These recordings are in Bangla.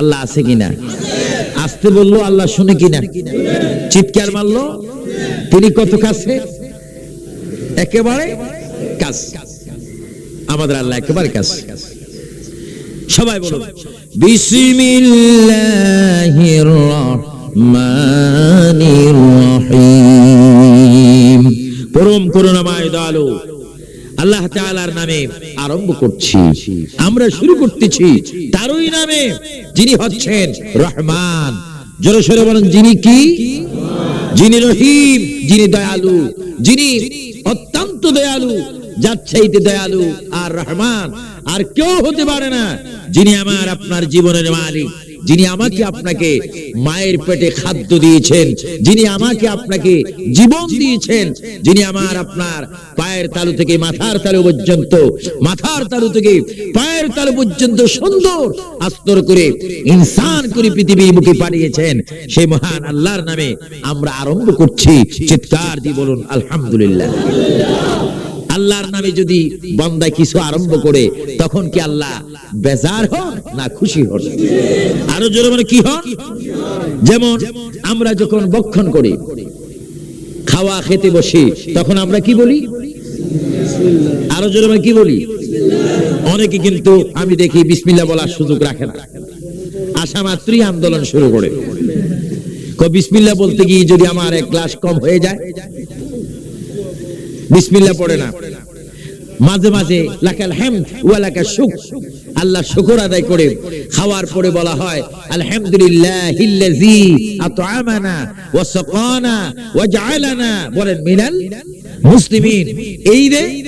আল্লাহ আছে কিনা? আসতে বলল, আল্লাহ শুনে কিনা? চিৎকার মারলো। তিনি কত কাছে? একেবারে কাজ আমাদের আল্লাহ একেবারে কাজ সবাই বলুন বিসমিল্লাহির রহমানির রহিম। পরম করুণাময় দয়ালু। আল্লাহ তাআলার নামে আরম্ভ করছি। আমরা শুরু করতেছি তারই নামে যিনি হচ্ছেন রহমান। জোরে সোরে বলেন, যিনি কি? যিনি রহিম, যিনি দয়ালু, যিনি অত্যন্ত দয়ালু যাচ্ছেইতে দয়ালু আর রহমান। আর কেউ হতে পারে না যিনি আমার আপনার জীবনের মালিক। যিনি আমাকে আপনাকে মায়ের পেটে খাদ্য দিয়েছেন, যিনি আমাকে আপনাকে জীবন দিয়েছেন, যিনি আমার আপনার পায়ের তালু থেকে মাথার তালু পর্যন্ত, মাথার তালু থেকে পায়ের তালু পর্যন্ত সুন্দর আস্তর করে, ইনসান করে পৃথিবীর মুখে পাঠিয়েছেন। সেই মহান আল্লাহর নামে আমরা আরম্ভ করছি। চিৎকার দিয়ে বলুন, আলহামদুলিল্লাহ। আল্লাহর নামে যদি বন্দায় কিছু আরম্ভ করে, তখন কি আল্লাহ বেজার হন না খুশি হন? আরও জোরে মানে কি হন? যেমন আমরা যখন বক্ষণ করি, খাওয়া খেতে বসি, তখন আমরা কি বলি? আরও জোরে মানে কি বলি? অনেকে কিন্তু আমি দেখি বিসমিল্লাহ বলার সুযোগ রাখে না। আশা মাত্রই আন্দোলন শুরু করে। কই বিসমিল্লাহ বলতে গিয়ে যদি আমার এক গ্লাস কম হয়ে যায়, বিসমিল্লাহ পড়ে না। মাঝে মাঝে লাকাল হামদ ওয়া লাকা শুক আল্লাহ শুকর আদায় করে। খাওয়ার পরে বলা হয় আলহামদুলিল্লাহিল্লাযী আত'আমানা ওয়া সাকানা ওয়া জাআলানা। বলেন, মিনাল মুসলিমিন। এই রে,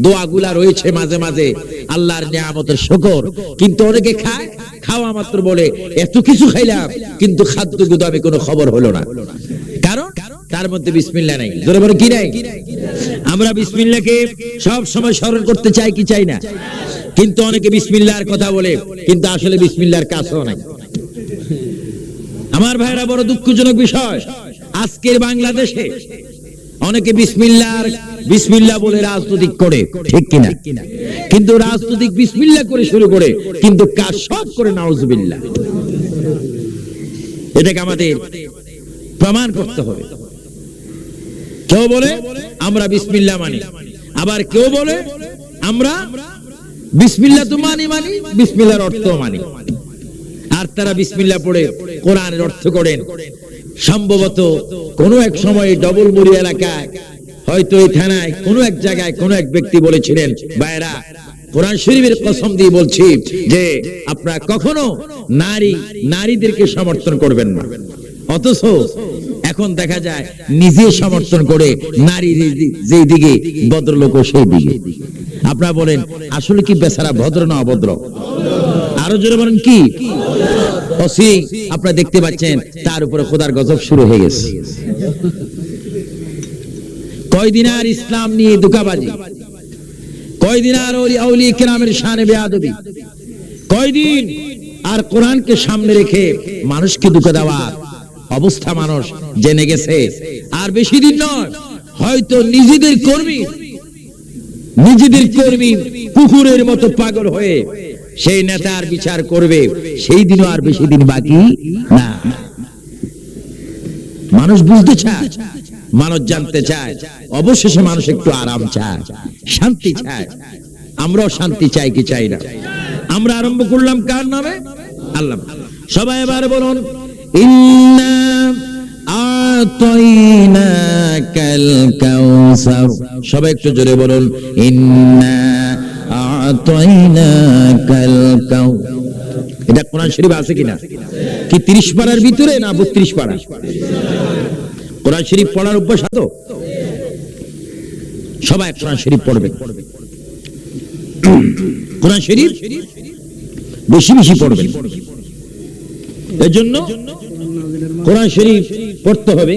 দোয়াগুলা রয়েছে মাঝে মাঝে। আল্লাহর নিয়ামতের শুকর। কিন্তু অনেকে খায়, খাওয়া মাত্র বলে, এত কিছু খাইলাম, কিন্তু খাদ্য গুদামে কোনো খবর হলো না। কারণ তার মধ্যে বিসমিল্লা নাই। জোরে বলে, কি নাই? আমরা বিসমিল্লাকে সব সময় স্মরণ করতে চাই কি চাই না? কিন্তু অনেকে বিসমিল্লার কথা বলে, কিন্তু আসলে বিসমিল্লার কাজও নাই। আমার ভাইরা, বড় দুঃখজনক বিষয়। আজকের বাংলাদেশে অনেকে বিসমিল্লার, বিসমিল্লা বলে রাজনৈতিক করে, ঠিক কিনা? কিন্তু রাজনৈতিক বিসমিল্লা করে শুরু করে, কিন্তু কাজ সব করে নাউজুবিল্লাহ। এটাকে আমাদের প্রমাণ করতে হবে। কেউ বলে, আমরা বিসমিল্লা মানি। আবার কেউ বলে, আমরা বিসমিল্লা তো মানি মানি, বিসমিল্লার অর্থ মানি। আর তারা বিসমিল্লা পড়ে কোরআনের অর্থ করেন। সম্ভবত কোনো এক সময় ডবল মুড়ি এলাকায়, হয়তো এই থানায় কোনো এক জায়গায় কোনো এক ব্যক্তি বলেছিলেন বাইরা কোরআন শরীফের কসম দিয়ে বলছি যে আপনারা কখনো নারী, নারীদেরকে সমর্থন করবেন না। অথচ এখন দেখা যায় নিজে সমর্থন করে নারী যেই দিকে, ভদ্রলোক সেই দিকে। আপনারা বলেন, আসলে কি বেচারা ভদ্র না অভদ্র? আরও জোরে বলেন, কি? আপনারা দেখতে পাচ্ছেন, তার উপরে খোদার গজব শুরু হয়ে গেছে। কয়দিন আর ইসলাম নিয়ে দুকাবাজি কয়দিন আর আউলি কেরামের শানে বেয়াদবি? কয়দিন আর কোরআনকে সামনে রেখে মানুষকে দুঃখ দেওয়া? অবস্থা মানুষ জেনে গেছে। আর বেশি দিন নয়, হয়তো নিজেদের কর্মী নিজেদের কর্মী কুকুরের মতো পাগল হয়ে সেই নেতার বিচার করবে, সেই দিনও আর বেশি দিন বাকি না। মানুষ বুঝতে চায়, মানুষ জানতে চায়, অবশেষে মানুষ একটু আরাম চায়, শান্তি চায়। আমরাও শান্তি চাই কি চাই না। আমরা আরম্ভ করলাম কার নামে? আল্লাহ। সবাই এবার বলুন সবাই একটু জোরে বলুন এটা কোরআন শরীফ আছে কিনা? কি 30 পারার ভিতরে না 32 পারা কোরআন শরীফ পড়ার অভ্যাস আছে সবাই কোরআন শরীফ পড়বে। কোরআন শরীফ বেশি বেশি পড়বেন। এর জন্য কোরআন শরীফ পড়তে হবে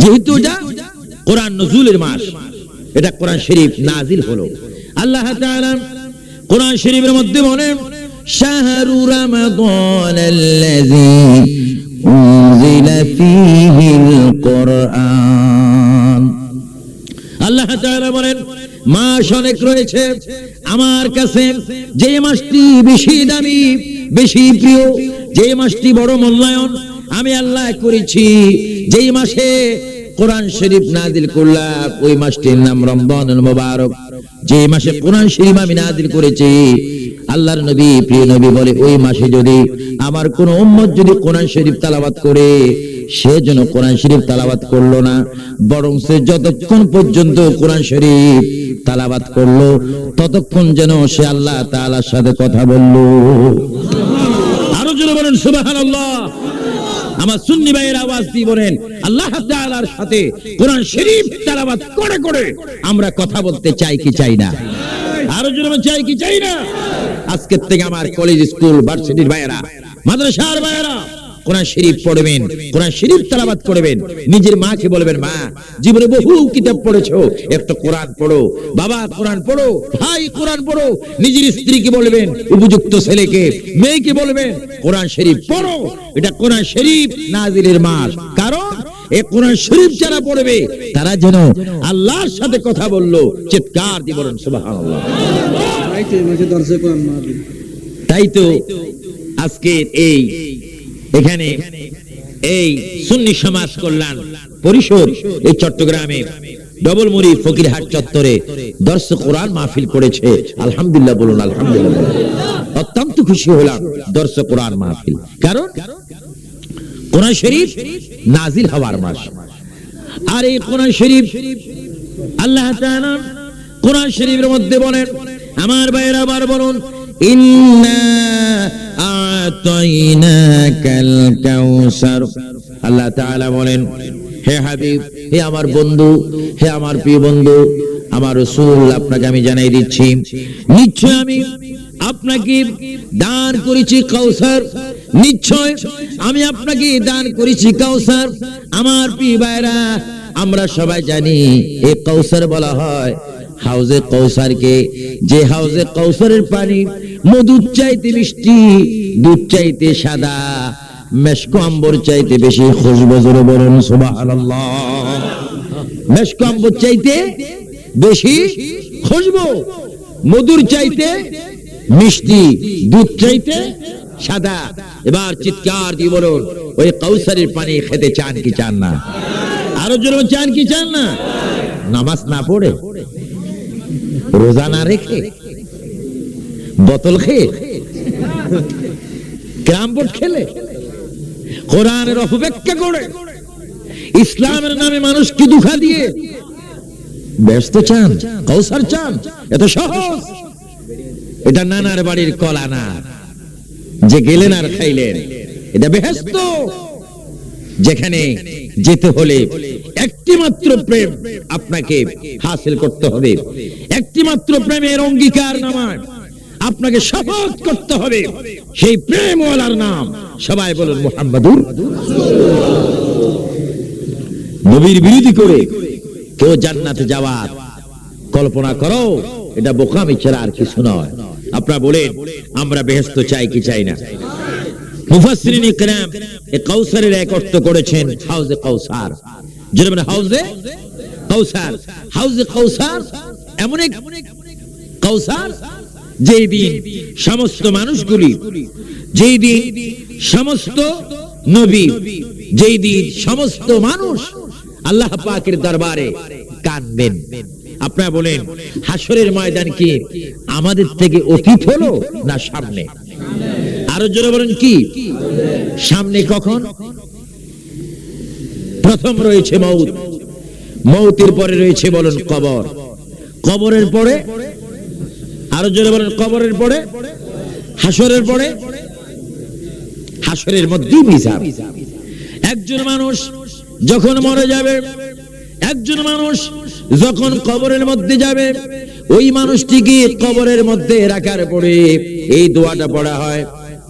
যেহেতু এটা কোরআন নজুলের মাস এটা কোরআন শরীফ নাজিল হলো আল্লাহ তাআলা কোরআন শরীফের মধ্যে বলেন শাহরু রমাদান الذي أنزل فيه القرآن আল্লাহ তাআলা বলেন মাস অনেক রয়েছে। আমার কাছে যে মাসটি বেশি দামি, বেশি প্রিয়, যে মাসটি বড় মূল্যায়ন আমি আল্লাহ করেছি। যেই মাসে কোরআন শরীফ নাদিল করলাম, ওই মাসটির নাম রমজান মোবারক। যে মাসে কোরআন শরীফ আমি নাদিল করেছি আল্লাহর নবী, প্রিয় নবী বলে, ওই মাসে যদি আমার কোন উম্মত যদি কোরআন শরীফ তালাবাত করে, সে যেন কোরআন শরীফ তালাবাত করল না, বরং সে যতক্ষণ পর্যন্ত কোরআন শরীফ তালাবাত করল, ততক্ষণ যেন সে আল্লাহ তাআলার সাথে কথা বলল। আরও জোরে বলেন, সুবহানাল্লাহ। আমার সুন্নি ভাইয়ের আওয়াজ দিয়ে বলেন, আল্লাহ তাআলার সাথে কোরআন শরীফ তেলাওয়াত করে করে আমরা কথা বলতে চাই কি চাই না? আরও জোরে চাই কি চাই না? আজকের থেকে আমার কলেজ স্কুল ভার্সিটির ভাইয়েরা, মাদ্রাসার ভাইয়েরা, কোরআন শরীফ পড়বেন, কোরআন শরীফ তেলাওয়াত করবেন। নিজের মাকে বলবেন, মা, জীবনে বহু কিতাব পড়েছো, একটা কোরআন পড়ো, বাবা কোরআন পড়ো, ভাই কোরআন পড়ো। নিজের স্ত্রীকে বলবেন, উপযুক্ত ছেলেকে, মেয়েকে বলবেন, কোরআন শরীফ পড়ো, এটা কোরআন শরীফ নাজিলের মাস। কারণ, এ কোরআন শরীফ যারা পড়বে, তারা যেন আল্লাহর সাথে কথা বলল, চিৎকার দিয়ে বলেন, সুবহানাল্লাহ। তাই তো এই, এখানে এই সুন্নি সমাজ কল্যাণ পরিষদ এই চট্টগ্রামে ফকিরহাট চত্বরে দর্শক কোরআন মাহফিল করেছে। আলহামদুলিল্লাহ বলুন, আলহামদুলিল্লাহ অত্যন্ত খুশি হলাম দর্শক কোরআন মাহফিল। কারণ কোরআন শরীফ নাজিল হওয়ার মাস। আর এই কোরআন শরীফ আল্লাহ কোরআন শরীফের মধ্যে বলেন আমার ভাইয়েরা আবার বলুন আল্লাহ বলেন, হে হাবিব, হে আমার বন্ধু, হে আমার প্রিয় বন্ধু, আমার রাসূল, আপনাকে আমি জানাই দিচ্ছি, নিশ্চয় আমি আপনাকে দান করেছি কাউসার। নিশ্চয় আমি আপনাকে দান করেছি কাউসার। আমার প্রিয় ভাইরা আমরা সবাই জানি, এ কৌসার বলা হয় হাউজে কৌসারকে যে হাউজে কৌসারের পানি মধুর চাইতে মিষ্টি, দুধ চাইতে সাদা, মেশকো আম্বর চাইতে বেশি খুশবু জোরে বলুন, সুবহানাল্লাহ। মেশকো আম্বর চাইতে বেশি খুশবু, মধুর চাইতে মিষ্টি, দুধ চাইতে সাদা। এবার চিৎকার দিয়ে বলুন, ওই কৌসারের পানি খেতে চান কি চান না? আরও জোরে চান কি চান না? নামাজ না পড়ে? রোজা না রেখে? বোতল খেয়ে? ক্রাম বোর্ড খেলে? কোরআনের অপব্যাখ্যা করে? ইসলামের নামে মানুষকে দুঃখা দিয়ে? ব্যস্ত চান? কৌসার চান? এত সহজ? এটা নানার বাড়ির কলা না। যে গেলেন আর খাইলেন। এটা বেহেস্ত যেখানে যেতে হলে একটি মাত্র প্রেম আপনাকে হাসিল করতে হবে। একটি মাত্র প্রেমের অঙ্গীকার নামায় আপনাকে শপথ করতে হবে। সেই প্রেমওয়ালার নাম সবাই বলুন মোহাম্মদুর নবীর বিরোধী করে কেউ জান্নাতে যাওয়ার কল্পনা করো, এটা বোকামি ছাড়া আর কিছু নয়। আপনারা বলেন, আমরা বেহেস্ত চাই কি চাই না? মুফাসসিরিন ইকরাম এই কাউসারের এক অর্থ করেছেন হাউজে কাউসার। যেটা মানে হাউজে কাউসার। হাউজে কাউসার এমন এক কাউসার যেই দিন সমস্ত মানুষগুলি, যেই দিন সমস্ত নবী, যেই দিন সমস্ত মানুষ আল্লাহ পাকের দরবারে কাঁদবেন। আপনারা বলেন হাসরের ময়দান কি আমাদের থেকে অতীত হলো না সামনে? আরও জোরে বলেন কি? সামনে কখন? প্রথম রয়েছে মৌত। মৌতের পরে রয়েছে বলেন কবর। কবরের পরে? আরও জোরে বলেন, কবরের পরে? হাসরের পরে? হাসরের মধ্যেই হিসাব একজন মানুষ যখন মরে যাবে, একজন মানুষ যখন কবরের মধ্যে যাবে, ওই মানুষটিকে কবরের মধ্যে রাখার পরে এই দোয়াটা পড়া হয়।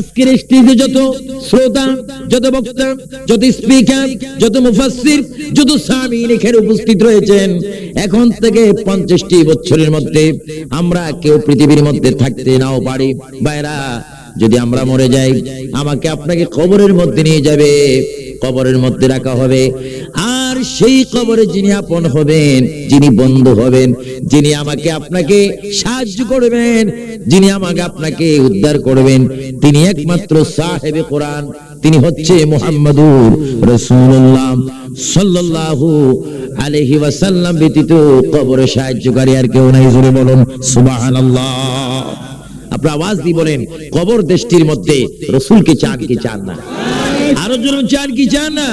আজকের স্টেজে যত শ্রোতা, যত বক্তা, যত স্পিকার যত মুফাসসির, যত সামিন এখানে উপস্থিত রয়েছেন, এখন থেকে পঞ্চাশটি বছরের মধ্যে আমরা কেউ পৃথিবীর মধ্যে থাকতে নাও পারি। বাইরা যদি আমরা মরে যাই, আমাকে আপনাকে কবরের মধ্যে নিয়ে যাবে, কবরের মধ্যে রাখা হবে। আর সেই কবরে যিনি আপন হবেন, যিনি বন্ধু হবেন, যিনি আমাকে আপনাকে সাহায্য করবেন, যিনি আমাকে আপনাকে উদ্ধার করবেন, তিনি একমাত্র সাহেবে কোরআন, তিনি হচ্ছে মুহাম্মাদুর রাসূলুল্লাহ সাল্লাল্লাহু আলাইহি ওয়াসাল্লাম ব্যতীত কবরে সাহায্যকারী আর কেউ নাই। জোরে বলুন, সুবহানাল্লাহ। আপনার আওয়াজ দিয়ে বলেন, কবর দেশটির মধ্যে রসুলকে চান কি চান না? আরও জন চান কি চান না?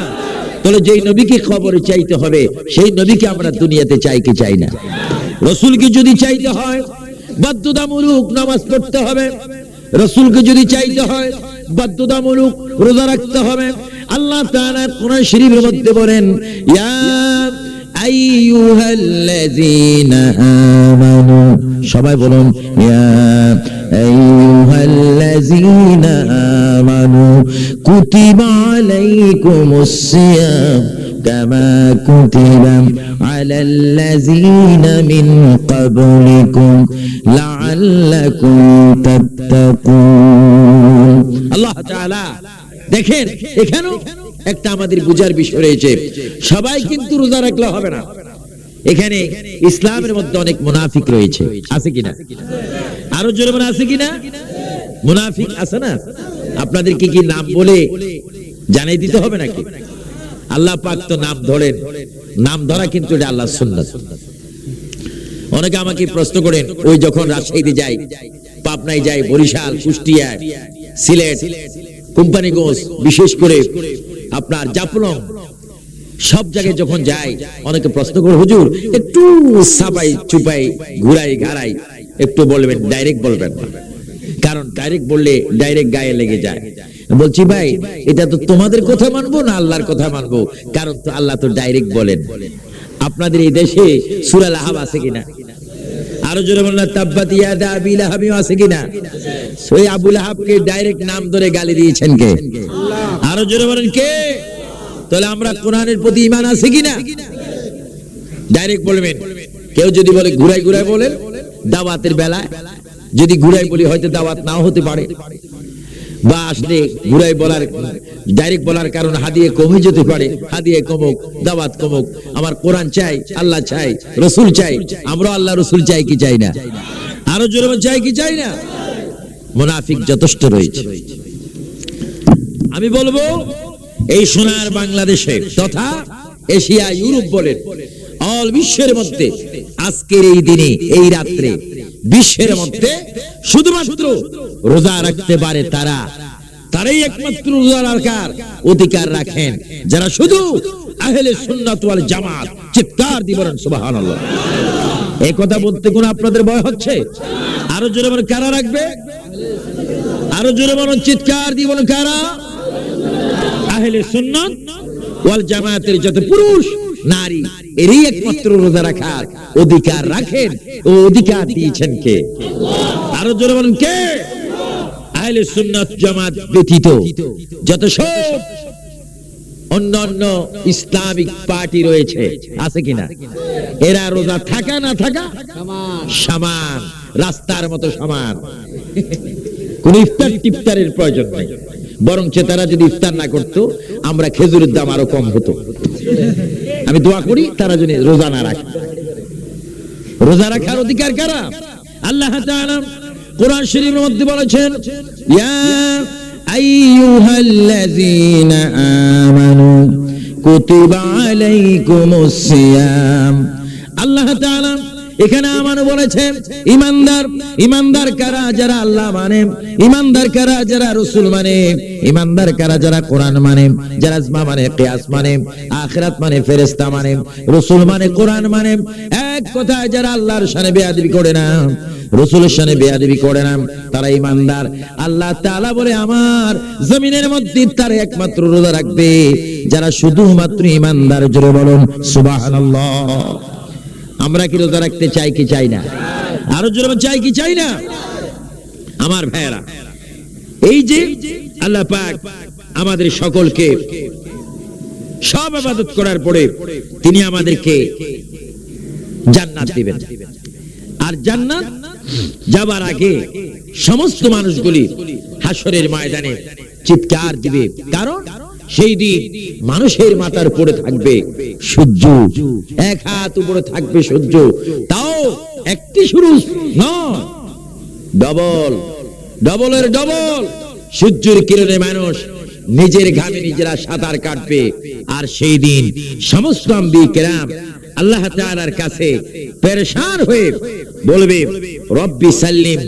তাহলে যেই নবীকে খবরে চাইতে হবে, সেই নবীকে আমরা দুনিয়াতে চাই কি চাই না? রসুলকে যদি চাইতে হয়, বাধ্যতামূলক নামাজ পড়তে হবে। রসুলকে যদি চাইতে হয়, বাধ্যতামূলক রোজা রাখতে হবে। আল্লাহ তাআলা কোরআন শরীফের মধ্যে বলেন, ইয়া আইয়ুহাল্লাযীনা আমানু সবাই বলুন ইয়া আইয়ুহাল্লাযীনা আমানু কুতিবা আলাইকুমুস সিয়াম كما كتب على الذين من قبلكم لعلكم تتقون الله تعالى দেখেন এখানেও একটা আমাদের বুঝার বিষয় রয়েছে। সবাই কিন্তু রোজা রাখলে হবে না। এখানে ইসলামের মধ্যে অনেক মুনাফিক রয়েছে। আছে কিনা? আরও জোরে বলে আছে কিনা? মুনাফিক আছে না? আপনাদেরকে কি নাম বলে জানাই দিতে হবে নাকি? আল্লাহ পাক তো নাম ধরেন। নাম ধরা কিন্তু এটা আল্লাহ সুন্নাত। অনেকে আমাকে প্রশ্ন করেন, ওই যখন রাজশাহীতে যাই, পাবনায় যাই, বরিশাল কুষ্টিয়া সিলেট, কোম্পানিগঞ্জ, বিশেষ করে আপনার জাফলং। সব জায়গায় যখন যাই, অনেকে প্রশ্ন করে, হুজুর, একটু সাবাই চুপাই, ঘুরাই, ঘাড়াই, একটু বলবেন ডাইরেক্ট বলবেন কারণ ডাইরেক্ট বললে ডাইরেক্ট গায়ে লেগে যায়। বলছি, ভাই, এটা তো তোমাদের কথা মানবো না আল্লাহর কথা মানবো? কারণ তো আল্লাহ তো ডাইরেক্ট বলেন। আপনাদের এই দেশে সুরাল লাহাব আছে কিনা? আরও জোরে বললেন তাব্বাত ইয়াদা আবি লাহাবিও আছে কিনা? ওই আবু লাহাবকে ডাইরেক্ট নাম ধরে গালি দিয়েছেন কে? আরও জোরে বলেন, কে? তাহলে আমরা কোরআনের প্রতি ইমান আছে কিনা? ডাইরেক্ট বলবেন। কেউ যদি বলে ঘুরাই ঘুরাই বলেন, দাওয়াতের বেলায়। যদি ঘুরাই বলি, হয়তো দাওয়াত নাও হতে পারে। বা আসলে ঘুরাই বলার ডাইরেক্ট বলার কারণ হাদিয়ে কমে যেতে পারে, হাদিয়ে কমুক, দাওয়াত কমুক। আমার কোরআন চাই, আল্লাহ চাই, রসুল চাই, আমরা আল্লাহ, রসুল চাই কি চাই না? আরও জোরে চাই কি চাই না? মুনাফিক যথেষ্ট রয়েছে। আমি বলব, এই সোনার বাংলাদেশে তথা এশিয়া, ইউরোপ বলেন অল বিশ্বের মধ্যে আজকের এই দিনে, এই রাত্রে বিশ্বের মধ্যে শুধুমাত্র রোজা রাখতে পারে তারা। তারাই একমাত্র রোজা রাখার অধিকার রাখেন। যারা শুধু আহলে সুন্নাত ওয়াল জামাত, চিৎকার দিবেন সুবহানাল্লাহ। এই কথা বলতে কোন আপনাদের ভয় হচ্ছে? আরও জোরে বলেন, কারা রাখবে? আরও জোরে বলুন, চিৎকার দিবেন কারা? আহলে সুন্নাত ওয়াল জামাতের যত পুরুষ নারী, এরই একমাত্র রোজা রাখার অধিকার রাখেন ও অধিকার দিয়েছেন কে? আরও জোরে বলেন কে? আহলে সুন্নাত জামাত ব্যতীত যত সব অন্য অন্য ইসলামিক পার্টি রয়েছে, আছে কিনা? এরা রোজা থাকা না থাকা? সমান, রাস্তার মতো সমান। কোন ইফতার টিফতারের প্রয়োজন নেই। বরং তারা যদি ইফতার না করতো, আমরা খেজুরের দাম আরও কম হতো। আমি দোয়া করি তারা যদি রোজা না রাখে। রোজা রাখার অধিকার কারা? আল্লাহ কোরআন শরীফের মধ্যে বলেছেন আল্লাহ এখানে আমানু বলেছেন ইমানদার ইমানদার কারা যারা আল্লাহ মানে? ইমানদার কারা যারা রসুল মানে? ইমানদার কারা যারা কোরআন মানে? যারা মানে কিয়াস মানে? আখিরাত মানে ফেরেশতা মানে? রসুল মানে কোরআন মানে? এক কথায় যারা আল্লাহর শানে বেয়াদবি করে না, রসুলের শানে বেয়াদবি করে না, তারা ইমানদার। আল্লাহ তাআলা বলে, আমার জমিনের মধ্যে তার একমাত্র রোজা রাখবে। যারা শুধুমাত্র ইমানদার, জোরে বলুন, সুবহানাল্লাহ। আমরা কি রোজা রাখতে চাই কি চাই না? আরও জোরে চাই কি চাই না? আমার ভাইয়েরা, এই যে আল্লাহ পাক আমাদের সকলকে সব আবাদত করার পরে তিনি আমাদেরকে জান্নাত দিবেন। আর জান্নাত যাবার আগে সমস্ত মানুষগুলি হাসরের ময়দানে চিৎকার দিবে। কারণ সেই দিন মানুষের মাথার উপরে থাকবে সূর্য। এক হাত উপরে থাকবে সূর্য। তাও একটি শুরু ডবল, ডবলের ডবল। সূর্যের কিরণে মানুষ নিজের ঘামে নিজেরা সাঁতার কাটবে। আর সেই দিন সমস্ত কেরাম আল্লাহ তাআলার কাছে পেরেশান হয়ে বলবে, রব্বি সাল্লিম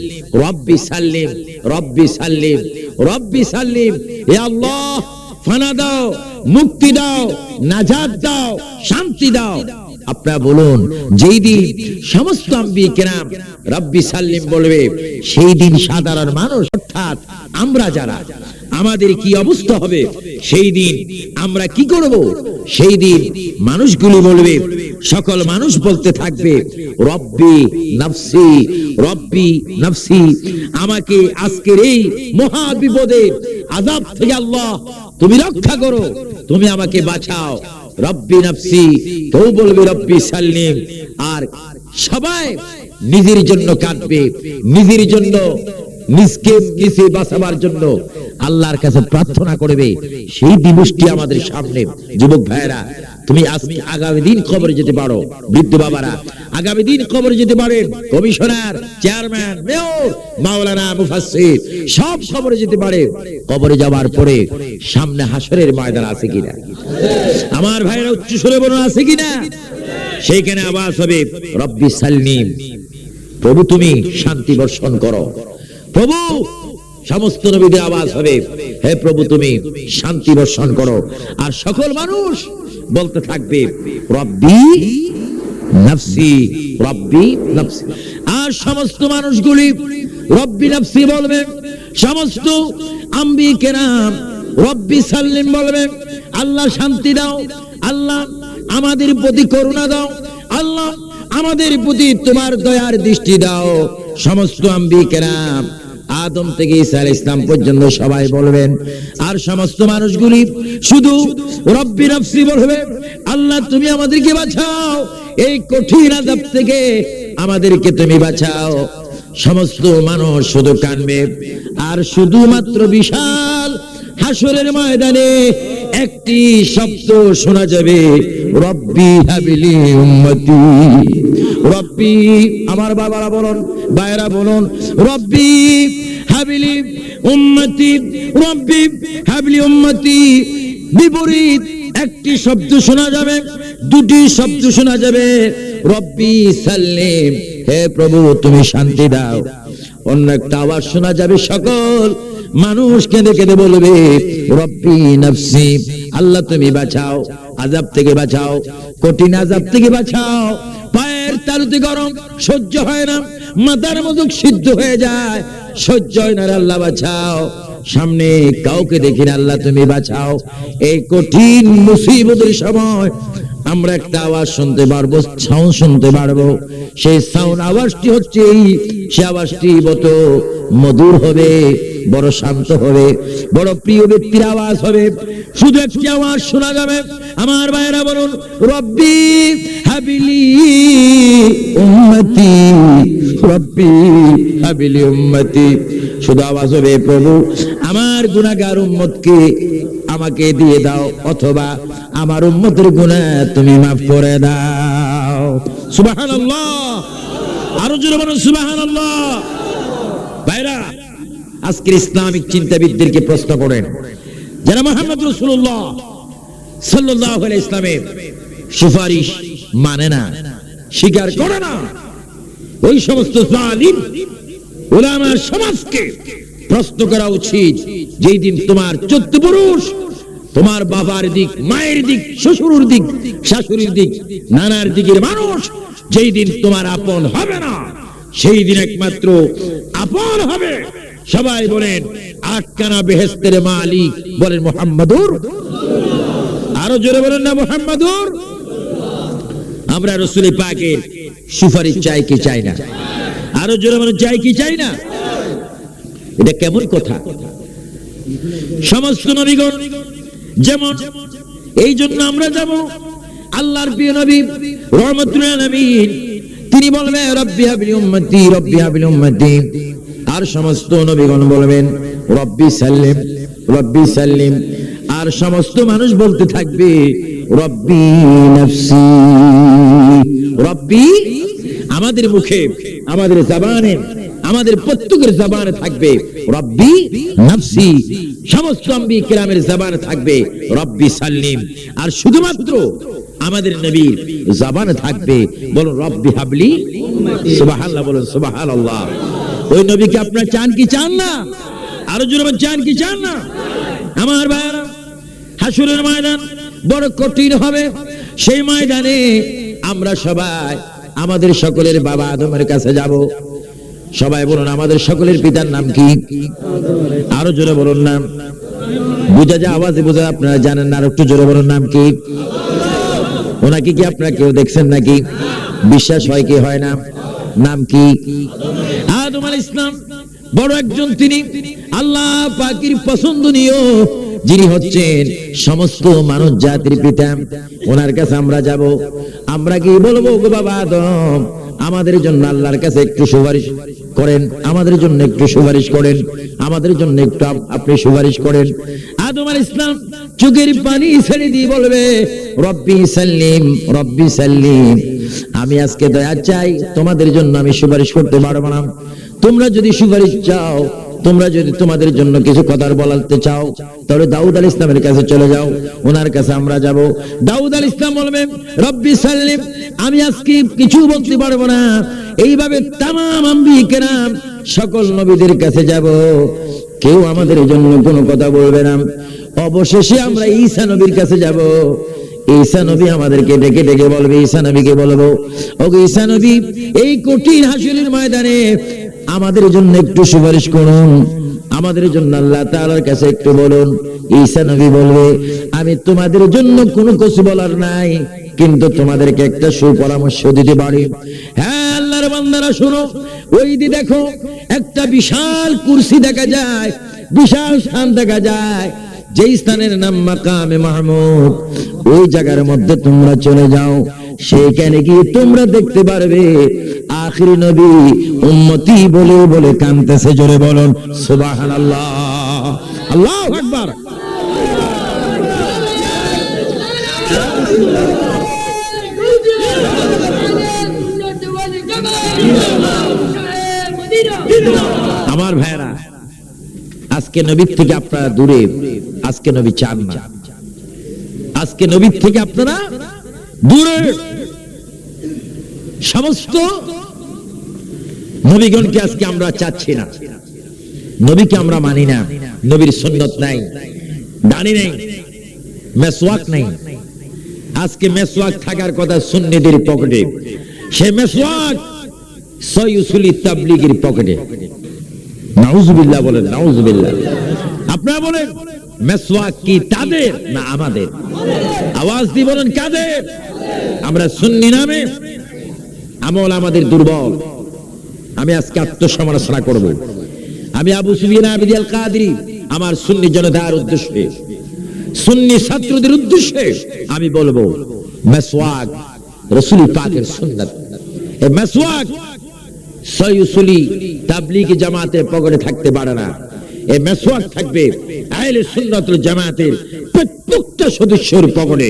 রব্বি সাল্লিম রব্বি সাল্লিম রব্বি সাল্লিম হে আল্লাহ। ফানা দাও, মুক্তি দাও নাজাত দাও, শান্তি দাও। আপনারা বলুন, যেই দিন সমস্ত আম্বি কেরাম রব্বি সাল্লিম বলবে, সেই দিন সাধারণ মানুষ, অর্থাৎ আমরা যারা, আমাদের কি অবস্থা হবে? সেই দিন আমরা কি করব? সেই দিন মানুষগুলি বলবে, সকল মানুষ বলতে থাকবে, রব্বি নফসি রব্বি নফসি। আমাকে আজকের এই মহা বিপদের আযাব থেকে আল্লাহ তুমি রক্ষা করো, তুমি আমাকে বাঁচাও। রব্বি নফসি কেউ বলবে, রব্বি সাল্লিম আর সবাই নিজের জন্য কাঁদবে, নিজের জন্য নিজকে নিজে বাঁচাবার জন্য আল্লাহর কাছে প্রার্থনা করবে। সেই দিবসটি আমাদের সামনে, যুবক ভাইয়েরা তুমি আগামী দিন খবরে যেতে পারো, বৃদ্ধ বাবারা। আগামী দিন খবরে যেতে পারেন কমিশনার, চেয়ারম্যান, মেয়র, মাওলানা মুফাসসির, সব খবরে যেতে পারে। কবরে যাওয়ার পরে সামনে হাসরের ময়দান আছে কিনা? আমার ভাইরা উচ্চ সুরে বলুন, আছে কিনা? সেইখানে আওয়াজ হবে, রব্বি সাল্লিম প্রভু তুমি শান্তি বর্ষণ করো। প্রভু, সমস্ত নবীদের আওয়াজ হবে, হে প্রভু তুমি শান্তি বর্ষণ করো। আর সকল মানুষ বলতে থাকবে, রব্বি নফসি রব্বি নফসি। আর সমস্ত মানুষগুলি রব্বি নফসি বলবেন, সমস্ত আম্বি কেরাম রব্বি সাল্লিম বলবেন, আল্লাহ শান্তি দাও, আল্লাহ আমাদের প্রতি করুণা দাও, আল্লাহ আমাদের প্রতি তোমার দয়ার দৃষ্টি দাও। সমস্ত আম্বি কেরাম আদম থেকে ঈসা ইসলাম পর্যন্ত সবাই বলবেন, আর সমস্ত মানুষগুলি শুধু রব্বি নফসি বলবে, আল্লাহ তুমি আমাদেরকে বাঁচাও, এই কঠিন আযাব থেকে আমাদেরকে তুমি বাঁচাও। সমস্ত মানুষ শুধু কানবে আর শুধুমাত্র বিশাল হাসরের ময়দানে একটি শব্দ শোনা যাবে, রব্বি হাবিলি উম্মতি। রব্বি, আমার বাবারা বলুন ভাইরা বলুন, রব্বি, হাবিলি উম্মতি, রব্বি, হাবিলি উম্মতি, বিপরীত একটি শব্দ শোনা যাবে, দুটি শব্দ শোনা যাবে, রব্বি সাল্লিম, হে প্রভু, তুমি শান্তি দাও। অন্য একটা আওয়াজ শোনা যাবে, সকল মানুষ কেঁদে কেঁদে বলবে, রব্বি নফসি, আল্লাহ তুমি বাঁচাও আজাব থেকে বাঁচাও, কঠিন আজাব থেকে বাঁচাও। তালুতে গরম, সহ্য হয় না। মাথার মতো সিদ্ধ হয়ে যায়। সহ্য হয় না আল্লাহ, বাঁচাও। সামনে কাউকে দেখি না, আল্লাহ তুমি বাঁচাও। এই কঠিন মুসিবতের সময় আমরা একটা আওয়াজ শুনতে পারব সাউন্ড শুনতে পারব। সেই সাউন্ড আওয়াজটি হচ্ছে এই সে আওয়াজটি মত মধুর হবে। বড় শান্ত হবে, বড় প্রিয় ব্যক্তির আওয়াজ হবে। শুধু একটি আওয়াজ শোনা যাবে? আমার ভাইয়েরা বলুন, রব্বি হাবিলি উম্মতি, রব্বি হাবিলি উম্মতি। শুধু আওয়াজ হবে, প্রভু, আমার গুনাহগার উম্মতকে আমাকে দিয়ে দাও, অথবা আমার উম্মতের গুনাহ তুমি মাফ করে দাও। সুবহানাল্লাহ। আরও জোরে বলুন, সুবহানাল্লাহ। ভাইরা আজকের ইসলামিক চিন্তাবিদদেরকে প্রশ্ন করেন, যারা মোহাম্মদ রসুল্লাহ সাল্লাহ ইসলামের সুপারিশ মানে না, স্বীকার করে না, ওই সমস্ত জালিম ওলামার সমাজকে প্রশ্ন করা উচিত, যেই দিন তোমার চোদ্দ পুরুষ, তোমার বাবার দিক, মায়ের দিক, শ্বশুরের দিক, শাশুড়ির দিক, নানার দিকের মানুষ, যেই দিন তোমার আপন হবে না, সেই দিন একমাত্র আপন হবে। সবাই বলেন, আটকানা বেহেস্তের মালিক বলেন মোহাম্মদুর। আরও জোরে বলেন না, মোহাম্মদুর। আমরা রসুলি পাকের সুপারিশ চাই কি চাই না? আরও জোরে বলেন, চাই কি চাই না? এটা কেমন কথা? সমস্ত নবীগণ যেমন, এই জন্য আমরা যাব। আল্লাহর প্রিয় নবী রহমতুল নবীন তিনি বলবেন, রব্বি হাবিল উম্মতি, রব্বি হাবিল উম্মতি। আর সমস্ত নবীগণ বলবেন, রব্বি সাল্লিম রব্বি সাল্লিম। আর সমস্ত মানুষ বলতে থাকবে, রব্বি নফসি। রব্বি আমাদের মুখে, আমাদের জবানে, আমাদের প্রত্যেকের জবানে থাকবে, রব্বি নফসি। সমস্ত আম্বি কিরামের জবানে থাকবে, রব্বি সাল্লিম। আর শুধুমাত্র আমাদের নবীর জবানে থাকবে, বলুন, রব্বি হাবলি। সুবহানাল্লাহ বলুন, সুবহানাল্লাহ। ওই নবীকে আপনারা চান কি চান না? আরও জোরে চান কি চান না? আমার ভাইরা হাসুরের ময়দান বড় কঠিন হবে। সেই ময়দানে আমরা সবাই আমাদের সকলের বাবা আদমের কাছে যাব। সবাই বলুন, আমাদের সকলের পিতার নাম কি? আরও জোরে বলুন নাম। বুঝা যা আওয়াজে বোঝা আপনারা জানেন না, আর একটু জোরে বলুন নাম কি? ওনাকে কি আপনারা কেউ দেখছেন নাকি? বিশ্বাস হয় কি হয় না? নাম কি? আদম আল ইসলাম বড় একজন তিনি। আল্লাহ পাকির পছন্দনীয় যিনি হচ্ছেন সমস্ত মানব জাতির পিতা। ওনার কাছে আমরা যাব। আমরা কি বলব গো বাবা আদম? আমাদের জন্য আল্লাহর কাছে একটু সুপারিশ করেন। আমাদের জন্য একটু সুপারিশ করেন। আমাদের জন্য একটু আপনি সুপারিশ করেন। আদম আল ইসলাম চোখের পানি ছেড়ে দিয়ে বলবে, রব্বি সাল্লিম রব্বি সাল্লিম। আমি আজকে দয়া চাই, তোমাদের জন্য আমি সুপারিশ করতে পারব না। তোমরা যদি সুপারিশ চাও, তোমরা যদি তোমাদের জন্য কিছু কথা বলাতে চাও, তাহলে দাউদ আল ইসলামের কাছে চলে যাও, ওনার কাছে আমরা যাব। দাউদ আল ইসলাম বলবেন রব্বি সাল্লিম, আমি আজকে কিছু বলতে পারব না। এইভাবে তাম আম্বি কেরাম সকল নবীদের কাছে যাব। কেউ আমাদের জন্য কোনো কথা বলবে না। অবশেষে আমরা ঈসা নবীর কাছে যাব। ঈসা নবী আমাদেরকে ডেকে ডেকে বলবে, ঈসা নবীকে বলব। ওকে ঈসা নবী, এই কঠিন হাসিলের ময়দানে আমাদের জন্য একটু সুপারিশ করুন। আমাদের জন্য আল্লাহ তাআলার কাছে একটু বলুন। ঈসা নবী বলবে, আমি তোমাদের জন্য কোনো কিছু বলার নাই, কিন্তু তোমাদেরকে একটা সুপরামর্শ দিতে পারি। হ্যাঁ আল্লাহর বান্দারা, শোনো। ওই দি দেখো, একটা বিশাল কুরসি দেখা যায়, বিশাল স্থান দেখা যায়। যেই স্থানের নাম মাকামে মাহমুদ, ওই জায়গার মধ্যে তোমরা চলে যাও। সেইখানে গিয়ে তোমরা দেখতে পারবে আখিরি নবী উম্মতি বলে বলে কানতেছে, জোরে বলুন, সুবহানাল্লাহ। আল্লাহু আকবার। আমার ভাইরা আজকে নবীর থেকে আপনারা দূরে, আজকে নবী চান না। আজকে নবীর থেকে আপনারা দূরে। সমস্ত নবীগণকে আজকে আমরা চাচ্ছি না। নবীকে আমরা মানি না। নবীর সুন্নত নাই দানি নেই, মেসওয়াক নেই। আজকে মেসওয়াক থাকার কথা সুন্নিদের পকেটে। সে মেসওয়াক সয়ুসুলি তাবলিগের পকেটে। নাউজুবিল্লাহ বলেন, নাউজুবিল্লাহ। আপনারা বলেন, মেসওয়াক কি তাদের না আমাদের? আওয়াজ দিয়ে বলেন, কাদের? আমরা সুন্নি নামে। আমল আমাদের দুর্বল। আমি আজকে আত্মসমালোচনা করব। আমি আবু সুফিয়ান, আবিদ আল কাদরি, আমার সুন্নি জনতার উদ্দেশ্যে, সুন্নি ছাত্রদের উদ্দেশ্যে আমি বলব, মেসওয়াক রসুল পাকের সুন্নাত। মেসওয়াক সয়ুসুলি তাবলিগি জামাতের পকেটে থাকতে পারে না। এই মেসওয়াক থাকবে আহলে সুন্নাতুল জামাতের প্রত্যেকটা সদস্যের পকেটে।